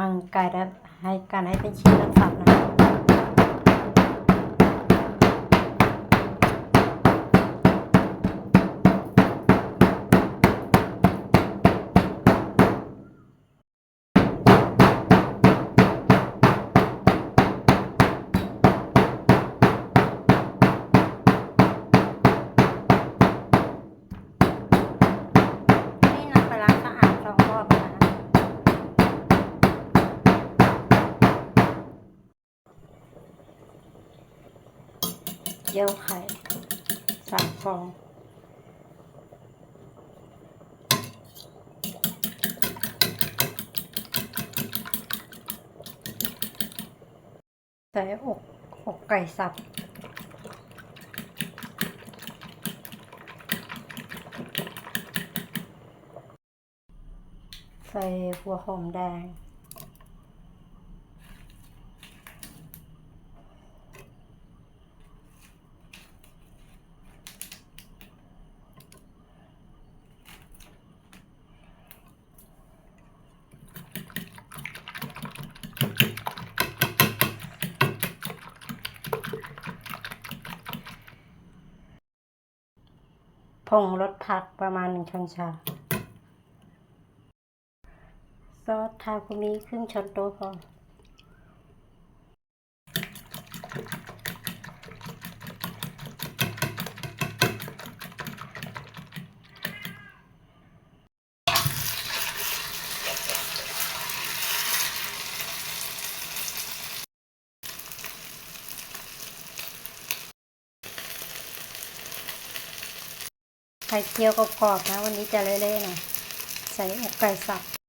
อังไก่แล้วให้การให้เป็นชิ้นและสับนะคะ เยี่ยวไข่สามฟองใส่อกอกไก่สับใส่หัวหอมแดง ผงรสผักประมาณหนึ่งช้อนชา ซอสทาคุมิครึ่งช้อนโต๊ะพอ ไข่เจียวกรอบๆนะ วันนี้จะเละๆหน่อยใส่อกไก่สับ